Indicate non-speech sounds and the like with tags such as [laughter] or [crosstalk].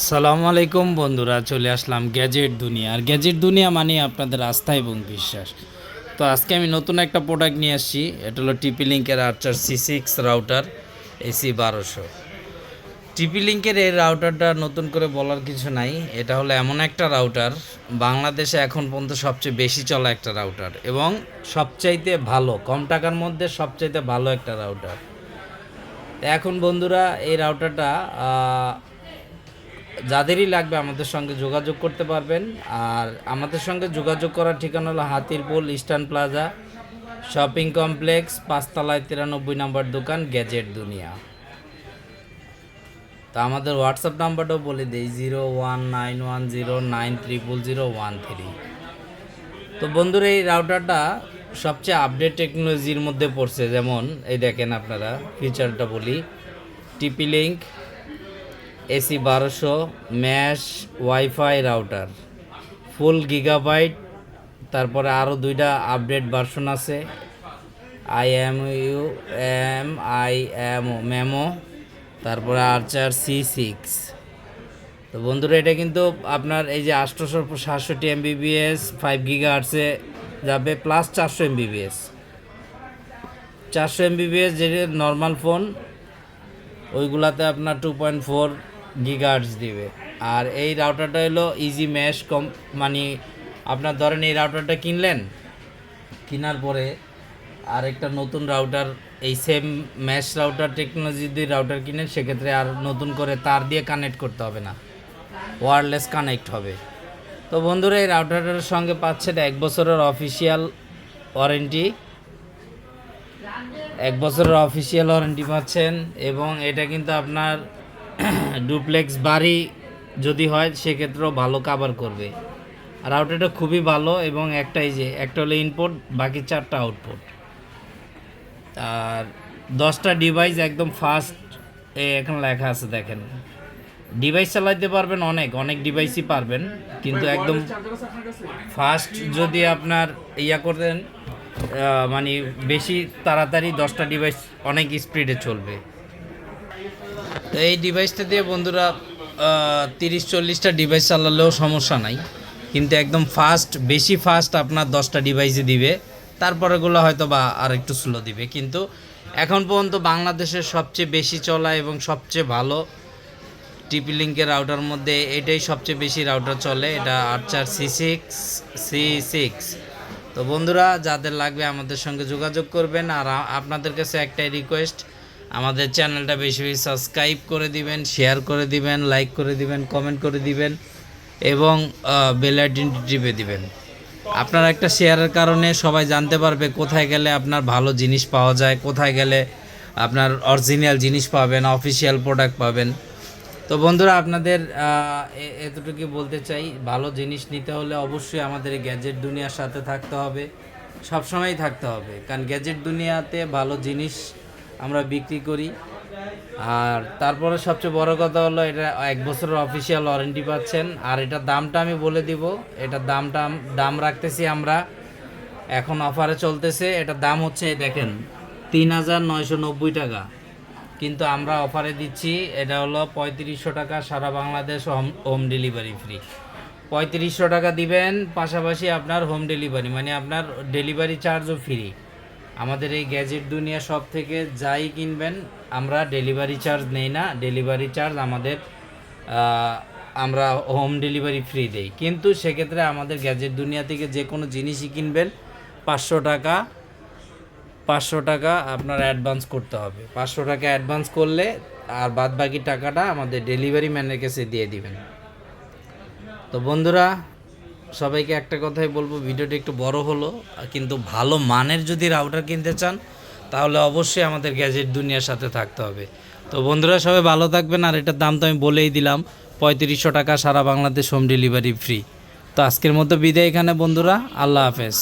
সালামু আলাইকুম বন্ধুরা, চলে আসলাম গ্যাজেট দুনিয়া। আর গ্যাজেট দুনিয়া মানে আপনাদের আস্থা এবং বিশ্বাস। তো আজকে আমি নতুন একটা প্রোডাক্ট নিয়ে আসছি, এটা হলো টিপি লিঙ্কের Archer C six router AC বারোশো। টিপি লিঙ্কের এই রাউটারটা নতুন করে বলার কিছু নাই, এটা হলো এমন একটা রাউটার বাংলাদেশে এখন পর্যন্ত সবচেয়ে বেশি চলা একটা রাউটার এবং সবচাইতে ভালো, কম টাকার মধ্যে সবচাইতে ভালো একটা রাউটার এখন বন্ধুরা, এই রাউটারটা যাদেরই লাগবে আমাদের সঙ্গে যোগাযোগ করতে পারবেন। আর আমাদের সঙ্গে যোগাযোগ করার ঠিকানা হলো Hatirpool eastern plaza, shopping complex, পাঁচতলায় তিরানব্বই নম্বর দোকান, গ্যাজেট দুনিয়া। তো আমাদের হোয়াটসঅ্যাপ নাম্বারটাও বলে দিই, zero one nine one zero nine triple zero one three. তো বন্ধুরা, এই রাউটারটা সবচেয়ে আপডেট টেকনোলজির মধ্যে পড়ছে। যেমন এই দেখেন আপনারা, ফিচারটা বলি, টিপি লিঙ্ক এসি বারোশো, mesh, wifi router. Full gigabyte, তারপরে আরও দুইটা আপডেট ভার্সন আছে। I M U, M I M memo, তারপরে আর্চার সি সিক্স। তো বন্ধুরা, এটা কিন্তু আপনার এই যে আটশোশো সাতষট্টি এমবিবিএস, ফাইভ গিগা আর্টসে যাবে, প্লাস চারশো এমবিবিএস। চারশো এমবিবিএস যেটা নর্মাল ফোন, ওইগুলাতে আপনার টু পয়েন্ট ফোর গিগার্স দিবে। আর এই রাউটারটা হলো ইজি ম্যাশ কম মানে আপনার ধরেন এই রাউটারটা কিনলেন, কেনার পরে আর একটা নতুন রাউটার এই সেম ম্যাশ রাউটার টেকনোলজি দিয়ে রাউটার কিনেন, সেক্ষেত্রে আর নতুন করে তার দিয়ে কানেক্ট করতে হবে না। ওয়ারলেস কানেক্ট হবে। তো বন্ধুরা, এই রাউটারটার সঙ্গে পাচ্ছেন এক বছরের অফিসিয়াল ওয়ারেন্টি এক বছরের অফিসিয়াল ওয়ারেন্টি পাচ্ছেন এবং এটা কিন্তু আপনার [clears throat] ডুপ্লেক্স বাড়ি যদি হয়, সেক্ষেত্রেও ভালো কাভার করবে। আর আউটপুটটা খুবই ভালো এবং একটাই যে, একটা হলো ইনপুট বাকি চারটা আউটপুট আর দশটা ডিভাইস একদম ফাস্ট এখানে লেখা আছে, দেখেন। ডিভাইস চালাইতে পারবেন অনেক অনেক ডিভাইসই পারবেন, কিন্তু একদম ফাস্ট যদি আপনার ইয়া করতেন মানে বেশি তাড়াতাড়ি দশটা ডিভাইস অনেক স্পিডে চলবে। তো এই ডিভাইসটা দিয়ে বন্ধুরা তিরিশ, চল্লিশটা ডিভাইস চালালেও সমস্যা নাই। কিন্তু একদম ফাস্ট বেশি ফাস্ট আপনার দশটা ডিভাইসে দিবে। তারপরেগুলো হয়তো বা আর একটু স্লো দিবে। কিন্তু এখন পর্যন্ত বাংলাদেশের সবচেয়ে বেশি চলা এবং সবচেয়ে ভালো টিপি লিঙ্কের রাউটার মধ্যে এটাই সবচেয়ে বেশি রাউটার চলে। এটা Archer C six C six তো বন্ধুরা, যাদের লাগবে আমাদের সঙ্গে যোগাযোগ করবেন। আর আপনাদের কাছে একটাই রিকোয়েস্ট আমাদের চ্যানেলটা বেশি বেশি সাবস্ক্রাইব করে দিবেন শেয়ার করে দিবেন লাইক করে দিবেন কমেন্ট করে দিবেন এবং বেল আইকনটি টিপে দিবেন। আপনার একটা শেয়ারের কারণে সবাই জানতে পারবে কোথায় গেলে আপনার ভালো জিনিস পাওয়া যায়, কোথায় গেলে আপনার অরিজিনাল জিনিস পাবেন অফিসিয়াল প্রোডাক্ট পাবেন। তো বন্ধুরা, আপনাদের এতটুকু বলতে চাই, ভালো জিনিস নিতে হলে অবশ্যই আমাদের গ্যাজেট দুনিয়ার সাথে থাকতে হবে, সবসময়ই থাকতে হবে। কারণ গ্যাজেট দুনিয়াতে ভালো জিনিস আমরা বিক্রি করি। আর তারপরে সবচেয়ে বড় কথা হলো, এটা এক বছরের অফিসিয়াল ওয়ারেন্টি পাচ্ছেন। আর এটার দামটা আমি বলে দিব। এটার দামটা দাম রাখতেছি আমরা। এখন অফারে চলতেছে। এটার দাম হচ্ছে দেখেন, তিন হাজার নয়শো নব্বই টাকা। কিন্তু আমরা অফারে দিচ্ছি, এটা হলো পঁয়ত্রিশশো টাকা সারা Bangladesh home home delivery free পঁয়ত্রিশশো টাকা দিবেন, পাশাপাশি আপনার হোম ডেলিভারি মানে আপনার ডেলিভারি চার্জও ফ্রি আমাদের এই গ্যাজেট দুনিয়া সব থেকে যাই কিনবেন, আমরা ডেলিভারি চার্জ নেই না, ডেলিভারি চার্জ আমাদের আমরা হোম ডেলিভারি ফ্রি দেই। কিন্তু সেক্ষেত্রে আমাদের গ্যাজেট দুনিয়া থেকে যে কোনো জিনিসই কিনবেন, পাঁচশো টাকা পাঁচশো টাকা আপনার অ্যাডভান্স করতে হবে। পাঁচশো টাকা অ্যাডভান্স করলে আর বাদ বাকি টাকাটা আমাদের ডেলিভারি ম্যানের কাছে দিয়ে দিবেন। তো বন্ধুরা সবাইকে একটা কথাই বলব, ভিডিওটা একটু বড় হলো, কিন্তু ভালো মানের যদি রাউটার কিনতে চান, তাহলে অবশ্যই আমাদের গ্যাজেট দুনিয়ার সাথে থাকতে হবে। তো বন্ধুরা, সবাই ভালো থাকবেন, আর এটার দাম তো আমি বলেই দিলাম, পঁয়ত্রিশশো টাকা সারা বাংলাদেশ হোম ডেলিভারি ফ্রি তো আজকের মতো বিদায় এখানে, বন্ধুরা, আল্লাহ হাফেজ।